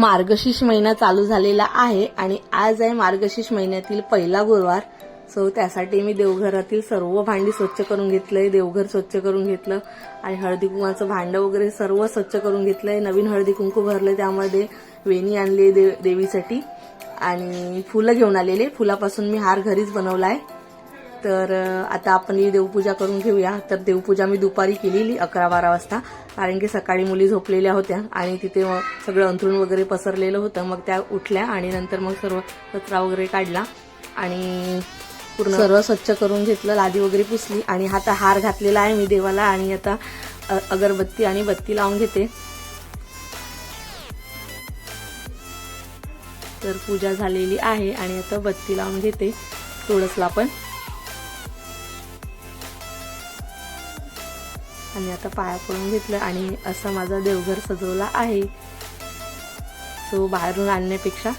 मार्गशीर्ष महिना चालू झालेला आहे आणि आज आहे मार्गशीर्ष महिन्यातील पहिला गुरुवार. सो त्यासाठी मी देवघरातील सर्व भांडी स्वच्छ करून घेतलंय देवघर स्वच्छ करून घेतलं आणि हळदी कुंकवाचं भांडं वगैरे सर्व स्वच्छ करून घेतलंय. नवीन हळदी कुंकू भरले त्यामध्ये वेणी आणली देवीसाठी. आणि फुलं घेऊन आलेले. फुलापासून मी हार घरीच बनवलाय. तर आता आपण ही देवपूजा करून घेऊया. तर देवपूजा मी दुपारी केलेली अकरा बारा वाजता. कारण की सकाळी मुली झोपलेल्या होत्या आणि तिथे सगळं अंथरूण वगैरे पसरलेलं होतं. मग त्या उठल्या आणि नंतर मग सर्व कचरा वगैरे काढला आणि पूर्ण सर्व स्वच्छ करून घेतलं लादी वगैरे पुसली आणि आता हार घातलेला आहे मी देवाला आणि आता अगरबत्ती आणि बत्ती लावून घेते. तर पूजा झालेली आहे आणि आता बत्ती लावून घेते. तुळसला पण. आणि आता पाया पडून घेतलं आणि असं माझा देवघर सजवला आहे. सो बाहेरून आणण्यापेक्षा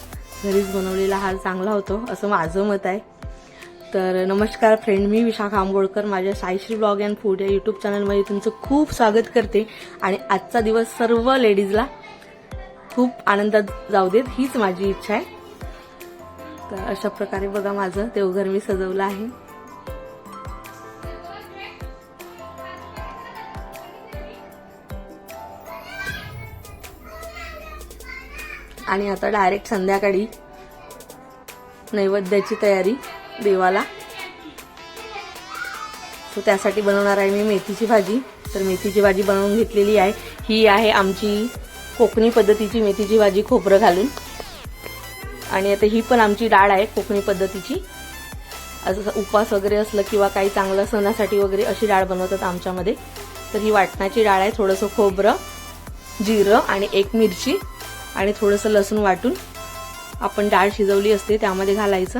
घरीच बनवलेला हार चांगला होतो असं माझं मत आहे. तर नमस्कार फ्रेंड मी विशाखा आंबोडकर. माझ्या साईश्री ब्लॉग अँड फूड या युट्यूब चॅनलमध्ये तुमचं खूप स्वागत करते. आणि आजचा दिवस सर्व लेडीजला खूप आनंदात जाऊ देत हीच माझी इच्छा आहे. तर अशा प्रकारे बघा माझं देवघर मी सजवलं आहे. आणि आता डायरेक्ट संध्याकाळी नैवेद्याची तयारी देवाला. सो त्यासाठी बनवणार आहे मी मेथीची भाजी. तर मेथीची भाजी बनवून घेतलेली आहे. ही आहे आमची कोकणी पद्धतीची मेथीची भाजी खोबरं घालून. आणि आता ही पण आमची डाळ आहे कोकणी पद्धतीची. असं उपवास वगैरे असलं किंवा काही चांगलं सणासाठी वगैरे अशी डाळ बनवतात आमच्यामध्ये. तर ही वाटणाची डाळ आहे थोडंसं खोबरं जिरं आणि एक मिरची. आणि थोडंसं लसूण वाटून आपण डाळ शिजवली असते त्यामध्ये घालायचं.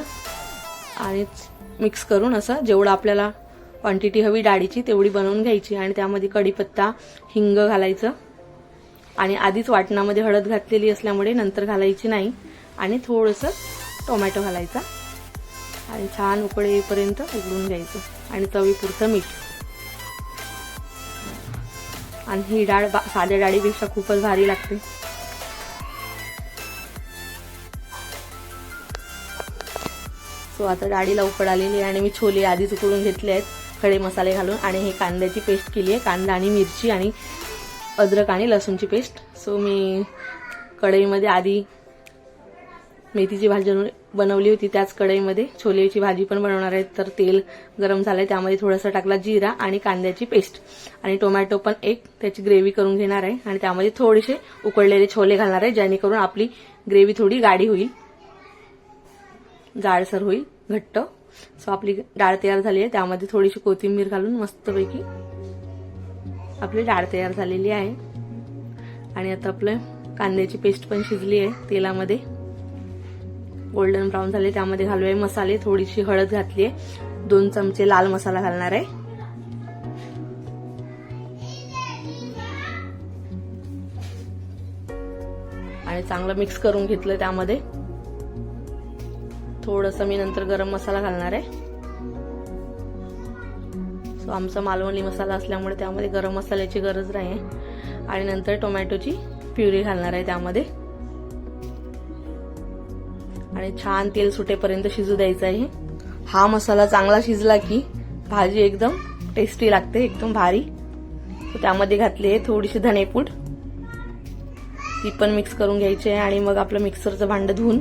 आणि मिक्स करून असं जेवढं आपल्याला क्वांटिटी हवी डाळीची तेवढी बनवून घ्यायची. आणि त्यामध्ये कढीपत्ता हिंग घालायचं. आणि आधीच वाटणामध्ये हळद घातलेली असल्यामुळे नंतर घालायची नाही. आणि थोडंसं टोमॅटो घालायचा. आणि छान उकळे येईपर्यंत उकडून घ्यायचं. आणि चवीपुरतं मीठ. आणि ही डाळ बा- साध्या डाळीपेक्षा खूपच भारी लागते. सो आता डाळी लवकर आलेली आहे आणि मी छोले आधीच उकडून घेतले आहेत खडे मसाले घालून. आणि हे कांद्याची पेस्ट केली आहे कांदा आणि मिरची आणि अद्रक आणि लसूणची पेस्ट. सो मी कढईमध्ये आधी मेथीची भाजी बनवली होती. त्याच कढईमध्ये छोलेची भाजी पण बनवणार आहे. तर तेल गरम झालंय त्यामध्ये थोडासा टाकला जिरा आणि कांद्याची पेस्ट. आणि टोमॅटो पण एक त्याची ग्रेव्ही करून घेणार आहे. आणि त्यामध्ये थोडेसे उकडलेले छोले घालणार आहे जेणेकरून आपली ग्रेव्ही थोडी गाडी होईल. जाडसर होईल घट्ट. सो आपली डाळ तयार झाली आहे. त्यामध्ये थोडीशी कोथिंबीर घालून मस्तपैकी आपली डाळ तयार झालेली आहे. आणि आता आपलं कांद्याची पेस्ट पण शिजली आहे तेलामध्ये. गोल्डन ब्राऊन झाले त्यामध्ये घालूया मसाले. थोडीशी हळद घातली आहे. दोन चमचे लाल मसाला घालणार आहे. आणि चांगलं मिक्स करून घेतलं त्यामध्ये. थोडंसं मी नंतर गरम मसाला घालणार आहे. सो आमचा मालवणी मसाला असल्यामुळे त्यामध्ये गरम मसाल्याची गरज नाही आहे आणि नंतर टोमॅटोची प्युरी घालणार आहे त्यामध्ये. आणि छान तेल सुटेपर्यंत शिजू द्यायचं आहे. हा मसाला चांगला शिजला की भाजी एकदम टेस्टी लागते एकदम भारी. त्यामध्ये घातली आहे थोडीशी धनेपूड. ती पण मिक्स करून घ्यायची आहे आणि मग आपलं मिक्सरचं भांडं धुवून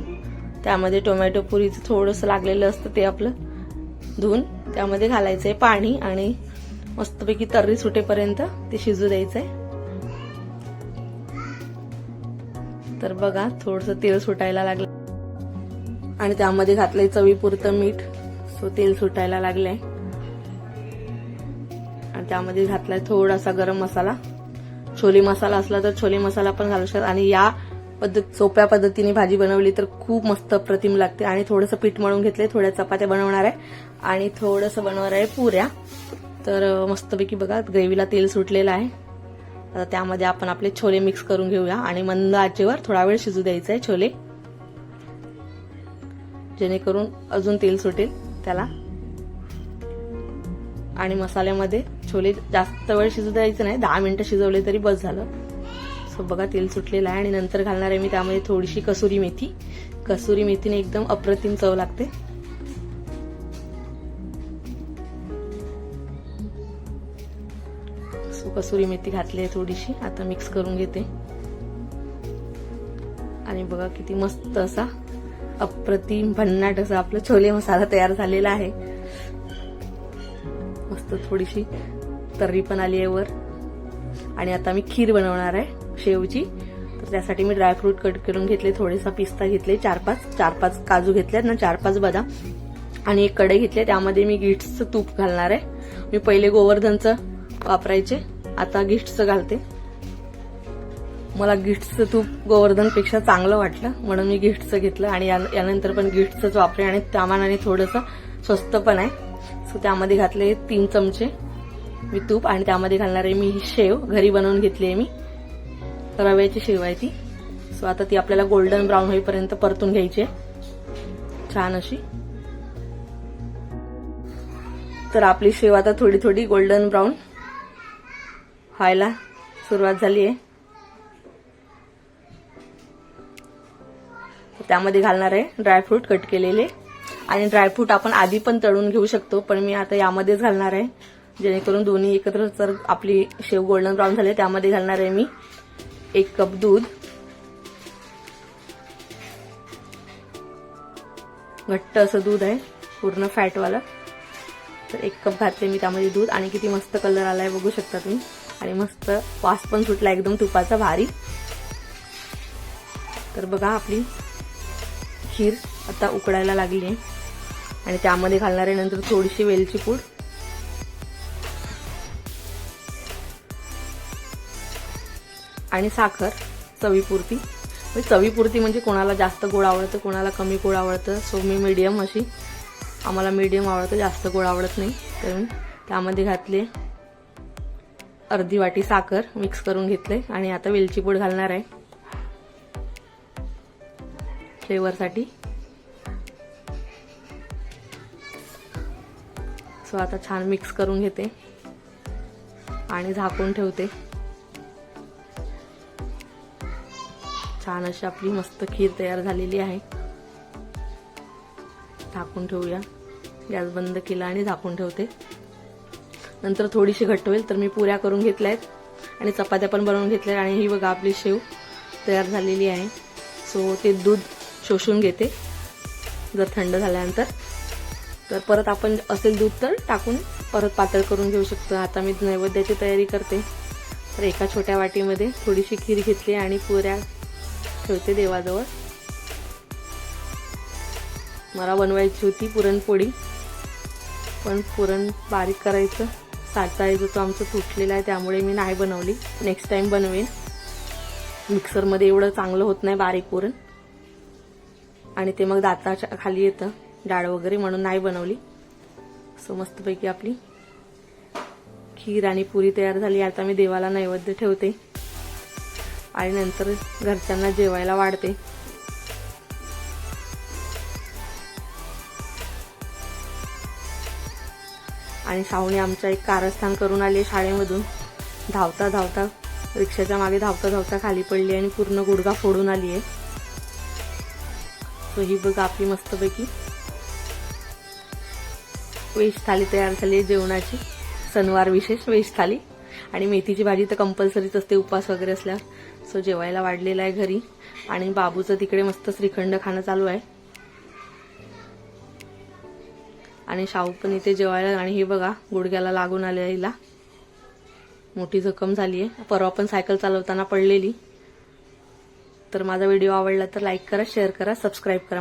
त्यामध्ये टोमॅटो पुरीचं थोडंसं लागलेलं असतं ते आपलं धुवून. त्यामध्ये घालायचं आहे पाणी आणि मस्तपैकी तर्री सुटेपर्यंत ते शिजू द्यायचं आहे तर बघा थोडंसं तेल सुटायला लागलं. आणि त्यामध्ये घातलंय चवीपुरतं मीठ. सो तेल सुटायला लागलंय. आणि त्यामध्ये घातलाय थोडासा गरम मसाला. छोले मसाला असला तर छोले मसाला पण घालू शकतात आणि या पद्धत सोप्या पद्धतीने भाजी बनवली तर खूप मस्त प्रतिम लागते. आणि थोडंसं पीठ मळून घेतले थोड्या चपात्या बनवणार आहे. आणि थोडंसं बनवणार आहे पुऱ्या. तर मस्तपैकी बघा ग्रेव्हीला तेल सुटलेलं आहे. आता त्यामध्ये आपण आपले छोले मिक्स करून घेऊया. आणि मंद आचेवर थोडा वेळ शिजू द्यायचा आहे छोले. जेणेकरून अजून तेल सुटेल त्याला. आणि मसाल्यामध्ये छोले जास्त वेळ शिजू द्यायचे नाही. दहा मिनिटं शिजवले तरी बस झालं. सो बघा तेल सुटलेलं आहे आणि नंतर घालणार आहे मी त्यामध्ये थोडीशी कसुरी मेथी. कसुरी मेथीने एकदम अप्रतिम चव लागते. सो कसुरी मेथी घातली आहे थोडीशी. आता मिक्स करून घेते. आणि बघा किती मस्त असा अप्रतिम भन्नाट असा आपलं छोले मसाला तयार झालेला आहे. मस्त थोडीशी तर्री पण आली आहे वर. आणि आता मी खीर बनवणार आहे. शेवची तर त्यासाठी मी ड्रायफ्रूट कट करून घेतले थोडेसा पिस्ता घेतले चार पाच चार पाच काजू घेतलेत ना चार पाच बदाम. आणि एक कडे घेतले त्यामध्ये मी गिट्सचं तूप घालणार आहे. मी पहिले गोवर्धनचं वापरायचे आता गिट्सचं घालते. मला गिफ्टचं तूप गोवर्धनपेक्षा चांगलं वाटलं म्हणून मी गिफ्टचं घेतलं. आणि यानंतर पण गिफ्टचंच वापरे आणि त्यामानाने थोडंसं स्वस्त पण आहे. सो त्यामध्ये घातले तीन चमचे मी तूप आणि त्यामध्ये घालणार आहे मी शेव. घरी बनवून घेतली आहे मी. रव्याची शेव आहे ती. सो आता ती आपल्याला गोल्डन ब्राऊन होईपर्यंत परतून घ्यायची आहे. छान अशी. तर आपली शेव आता थोडी थोडी गोल्डन ब्राऊन व्हायला सुरुवात झाली आहे. त्यामध्ये घालणार आहे ड्रायफ्रूट कट केलेले. आणि ड्रायफ्रूट आपण आधी पण तळून घेऊ शकतो पण मी आता यामध्येच घालणार आहे. जेणेकरून दोन्ही एकत्र तर आपली शेव गोल्डन ब्राऊन झाले त्यामध्ये घालणार आहे मी. एक कप दूध. घट्ट असं दूध आहे पूर्ण फॅटवालं. तर एक कप घातले मी त्यामध्ये दूध. आणि किती मस्त कलर आलाय बघू शकता तुम्ही. आणि मस्त वास पण सुटला एकदम तुपाचा भारी. तर बघा आपली खीर आता उकडायला लागली आहे आणि त्यामध्ये घालणार आहे नंतर थोडीशी वेलची पूड. आणि साखर चवीपुरती. म्हणजे चवीपुरती म्हणजे कोणाला जास्त गोड आवडतं कोणाला कमी गोड आवडतं. सो मी मीडियम अशी. आम्हाला मीडियम आवडतं जास्त गोड आवडत नाही. तर मी त्यामध्ये घातले अर्धी वाटी साखर मिक्स करून घेतले. आणि आता वेलची पूड घालणार आहे. फ्लेवरसाठी. सो आता छान मिक्स करून घेते. आणि झाकून ठेवते. छान अशी आपली मस्त खीर तयार झालेली आहे. झाकून ठेवूया. गॅस बंद केला आणि झाकून ठेवते. नंतर थोडीशी घट्ट होईल तर मी पुऱ्या करून घेतल्या आहेत. आणि चपात्या पण बनवून घेतल्या आणि ही बघा आपली शेव तयार झालेली आहे. सो ते दूध शोषून घेते. जर थंड झाल्यानंतर. तर परत आपण असेल दूध तर टाकून परत पातळ करून घेऊ शकतो. आता मी नैवेद्याची तयारी करते. तर एका छोट्या वाटीमध्ये थोडीशी खीर घेतली आणि पुऱ्या ठेवते देवाजवळ. मला बनवायची होती पुरणपोळी. पण पुरण बारीक करायचं साचा जो तो आमचं तुटलेला आहे त्यामुळे मी नाही बनवली. नेक्स्ट टाईम बनवेन. मिक्सरमध्ये एवढं चांगलं होत नाही बारीक पुरण. आणि ते मग दाताच्या खाली येतं डाळ वगैरे म्हणून नाही बनवली. सो मस्तपैकी आपली खीर आणि पुरी तयार झाली. आता मी देवाला नैवेद्य ठेवते. आणि नंतर घरच्यांना जेवायला वाढते. आणि शाहूने आमच्या एक कारस्थान करून आले शाळेमधून. धावता धावता रिक्षाच्या मागे धावता धावता खाली पडली आणि पूर्ण गुडगा फोडून आली आहे. सो ही बघ आपली मस्तपैकी. वेज थाली तयार झाली आहे जेवणाची. सणवार विशेष वेज थाली आणि मेथीची भाजी तर कंपल्सरीच असते उपास वगैरे असल्यावर. सो जेवायला वाढलेला आहे घरी. आणि बाबूचं तिकडे मस्त श्रीखंड खाणं चालू आहे. आणि शाहू पण इथे जेवायला आणि हे बघा गुडघ्याला लागून आले हिला. मोठी जखम झाली आहे परवा पण सायकल चालवताना पडलेली. तर माझा व्हिडिओ आवडला तर लाईक करा शेअर करा सबस्क्राईब करा.